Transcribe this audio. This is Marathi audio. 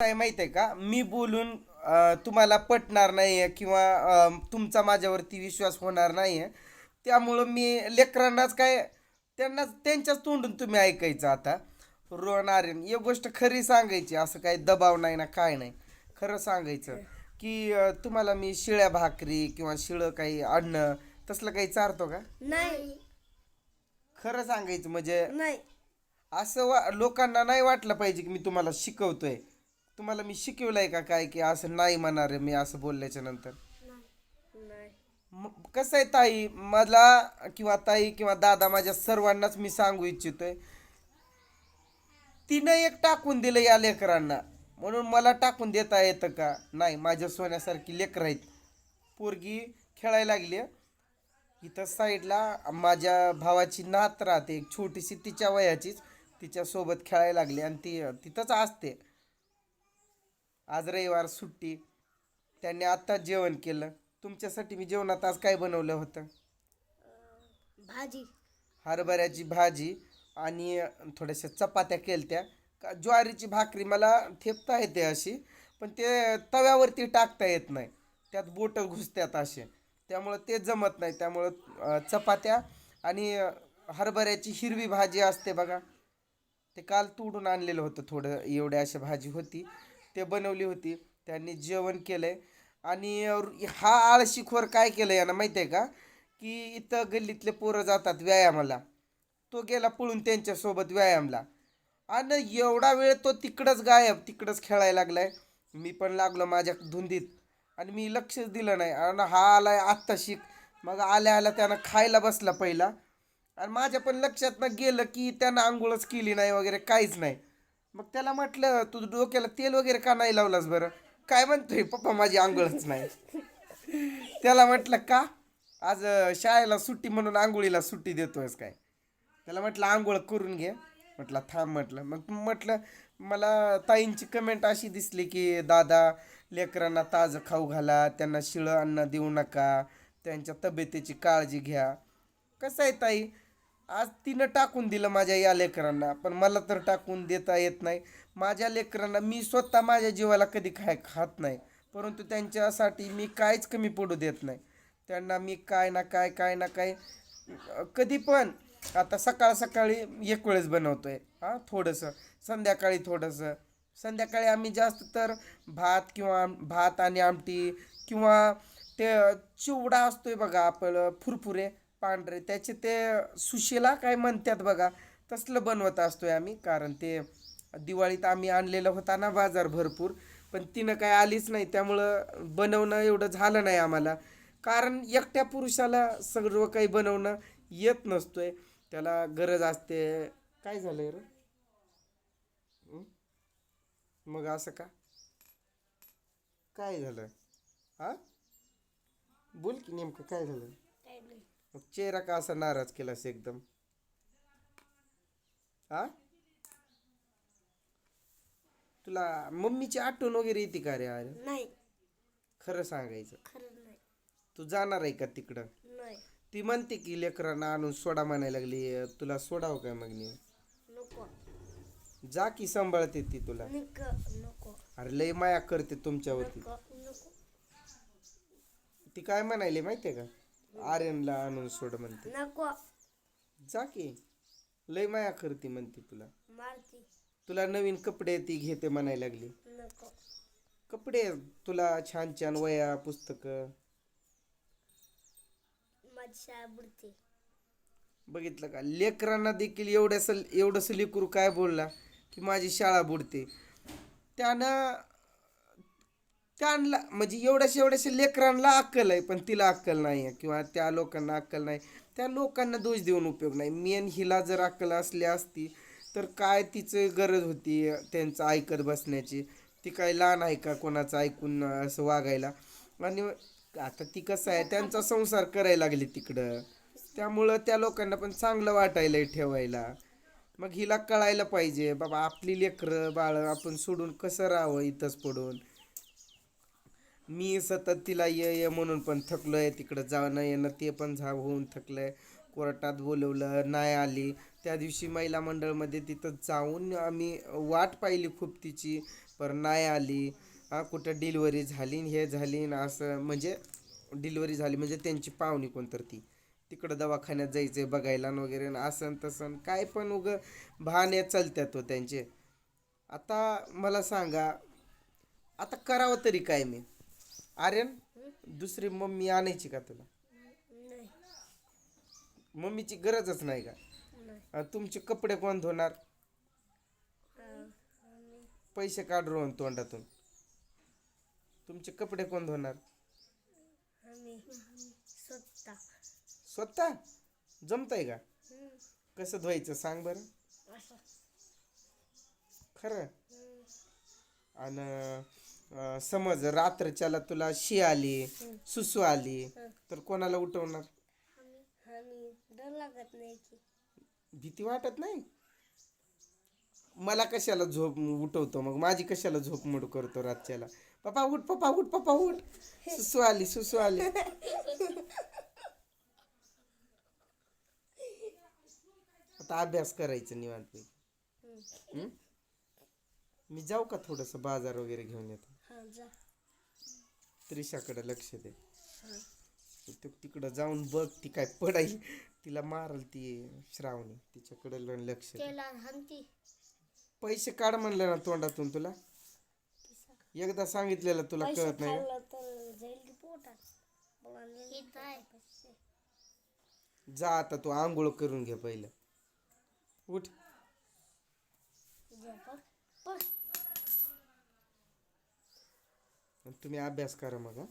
काय माहीत आहे का? मी बोलून तुम्हाला पटणार नाहीये किंवा अं, तुमचा माझ्यावरती विश्वास होणार नाहीये. त्यामुळं मी लेकरांनाच काय त्यांनाच त्यांच्याच तोंडून तुम्ही ऐकायचं आता. रोहन आर्यन एक गोष्ट खरी सांगायची असं काही दबाव नाही ना काय नाही. खरं सांगायचं की तुम्हाला मी शिळ्या भाकरी किंवा शिळं काही अन्न तसलं काही चारतो का? नाही. खरं सांगायचं म्हणजे नाही. असं वा लोकांना नाही वाटलं पाहिजे की मी तुम्हाला शिकवतोय. तुम्हाला मी शिकवलंय का काय की असं नाही म्हणणार मी असं बोलल्याच्या नंतर? नाही. कसं आहे ताई? मला किंवा ताई किंवा दादा माझ्या सर्वांनाच मी सांगू इच्छितोय. तिनं एक टाकून दिलं या लेकरांना. म्हणून मला टाकून देता येतं का? नाही माझ्या सोन्यासारखी लेकरं आहेत. पोरगी खेळायला लागली. इथं साईडला माझ्या भावाची नात राहते. एक छोटीशी तिच्या वयाचीच तिच्यासोबत खेळायला लागली आणि ती तिथंच असते. आज रविवार सुट्टी. त्यांनी आत्ताच जेवण केलं. तुमच्यासाठी मी जेवणात आज काय बनवलं होतं? भाजी. हरभऱ्याची भाजी आणि थोड्याशा चपात्या केलत्या. का ज्वारीची भाकरी मला थेपता येते अशी पण ते तव्यावरती टाकता येत नाही. त्यात बोटं घुसत्यात असे. त्यामुळं ते जमत नाही. त्यामुळं चपात्या आणि हरभऱ्याची हिरवी भाजी असते बघा. ते काल तोडून आणलेलं होतं थोडं. एवढी अशी भाजी होती. ते बनवली होती. त्यांनी जेवण केलं आहे आणि हा आळशीखोर काय केलं यानं माहिती आहे का? की इथं गल्लीतले पोरं जातात व्यायामाला. तो गेला पळून त्यांच्यासोबत व्यायामला. आणि एवढा वेळ तो तिकडंच गायब तिकडंच खेळायला लागलाय. मी पण लागलो माझ्या धुंदीत. आणि मी लक्षच दिलं नाही. आणि हा आलाय आत्ता शिक. मग आल्या आल्या त्यानं खायला बसला पहिला. आणि माझ्या पण लक्षात ना गेलं की त्यानं आंघोळच केली नाही वगैरे काहीच नाही. मग त्याला म्हटलं तू डोक्याला तेल वगैरे का नाही लावलास बरं? काय म्हणतोय? पप्पा माझी आंघोळच नाही. त्याला म्हटलं का? आज शाळेला सुट्टी म्हणून आंघोळीला सुट्टी देतोयस काय? त्याला म्हटलं आंघोळ करून घे. म्हटलं थांब म्हटलं. मग म्हटलं मला ताईंची कमेंट अशी दिसली की दादा लेकरांना ताजं खाऊ घाला त्यांना शिळं अन्न देऊ नका त्यांच्या तब्येतीची काळजी घ्या. कसं आहे ताई? आज तिनं टाकून दिलं माझ्या या लेकरांना पण मला तर टाकून देता येत नाही. माझ्या लेकरांना मी स्वतः माझ्या जीवाला कधी खाय खात नाही परंतु त्यांच्यासाठी मी काहीच कमी पडू देत नाही. त्यांना मी काय ना काय काय ना काय कधी पण आता सकाळ सकाळी एक वेळेस आहे हां थोडंसं संध्याकाळी थोडंसं. संध्याकाळी आम्ही जास्त तर भात किंवा भात आणि आमटी किंवा ते चिवडा असतोय बघा आपलं फुरफुरे. पांढरे. त्याचे ते सुशीला काय म्हणतात बघा तसलं बनवत असतोय आम्ही कारण ते दिवाळीत आम्ही आणलेलं होता ना बाजार भरपूर पण तिनं काय आलीच नाही त्यामुळं बनवणं एवढं झालं नाही आम्हाला. कारण एकट्या पुरुषाला सर्व काही बनवणं येत नसतोय. त्याला गरज असते. काय झालं रे? मग असं का? काय झालं? हा बोल की नेमकं काय झालं? काय मग चेहरा का असा नाराज केलास एकदम? हा? तुला मम्मीची आठवण वगैरे येते का रे अरे नाही. खरं सांगायचं. खरं नाही. तू जाणार आहे का तिकडं? नाही. ती म्हणते की लेकरांना आणून सोडा म्हणायला लागली. तुला सोडावं काय मग नेऊन? नको. जा की सांभाळते ती तुला. निक नको. अरे लय माया करते तुमच्यावरती. नको नको. ती काय म्हणायली माहितीये का? आर्यनला आणून सोड म्हणते. नको. जा की. लय माया करते म्हणते तुला. मारती. तुला नवीन कपडे ती घेते म्हणायला लागली. नको. कपडे तुला छान छान वया पुस्तक. माझी शाळा बुडते. बघितलं का? लेकरांना देखील एवढ्यास एवढंसं लेकरू काय बोलला? की माझी शाळा बुडते. त्यानं त्यांना म्हणजे एवढ्याशा एवढ्याशा लेकरांना अक्कल आहे पण तिला अक्कल नाही आहे किंवा त्या लोकांना अक्कल नाही. त्या लोकांना दोष देऊन उपयोग नाही. मेन हिला जर अक्कल असली असती तर काय तिचं गरज होती त्यांचं ऐकत बसण्याची? ती काय लहान आहे का कोणाचं ऐकून असं वागायला? आणि आता ती कसं आहे त्यांचा संसार करायला लागली तिकडं. त्यामुळं त्या लोकांना पण चांगलं वाटायला ठेवायला. मग हिला कळायला पाहिजे बाबा आपली लेकरं बाळ आपण सोडून कसं राहावं इथंच पडून? मी सतत तिला ये ये म्हणून पण थकलोय तिकडं जाणं येणं ते पण झा होऊन थकलंय. कोर्टात बोलवलं नाही आली. त्या दिवशी महिला मंडळमध्ये तिथं जाऊन आम्ही वाट पाहिली खूप तिची पर नाही आली. हा कुठं डिलिव्हरी झाली हे झाली असं म्हणजे डिलिव्हरी झाली म्हणजे त्यांची पाहुणी कोणतर ती. तिकडं दवाखान्यात जायचंय बघायला वगैरे न असं तसं काय पण उग आहे चालत्यात हो त्यांचे. आता मला सांगा आता करावं तरी काय मी? आर्यन दुसरी मम्मी आणायची का तुला? नाही. मम्मीची गरजच नाही का? तुमचे कपडे कोण धुणार? पैसे काढ रोहन तोंडातून. तुमचे कपडे कोण धुणार? स्वतः. जमतंय का? कसं धुवायचं सांग बरं. खरं? हम्म, समज रात्रच्याला तुला शी आली सुसू आली तर कोणाला उठवणार? आम्ही डर लागत नाही की. भीती वाटत नाही? मला कशाला झोप उठवतो? मग माझी कशाला झोप मोड करतो रातच्याला पप्पा उठ पप्पा उठ पप्पा उठ. सुसू आली सुसू आली. आता अभ्यास करायचं निवांत मी जाऊ का थोडस बाजार वगैरे घेऊन येतो? हा जा. त्रिशाकडे लक्ष दे. हा. ते तिकडं जाऊन बघ ती काय पडाई तिला मारल ती श्रावणी. तिच्याकडे ल- लक्ष दे. त्याला हानती पैसे काढ म्हणलं ना तोंडातून तुला. एकदा सांगितलेलं तुला पैसे कळत नाही का? खाल्लं तर जाईल की पोटात. इथं आहे. पैसे. जा आता तू आंघोळ करून घे पहिलं. उठ. जा पळ, पळ. आणि तुम्ही अभ्यास करा मग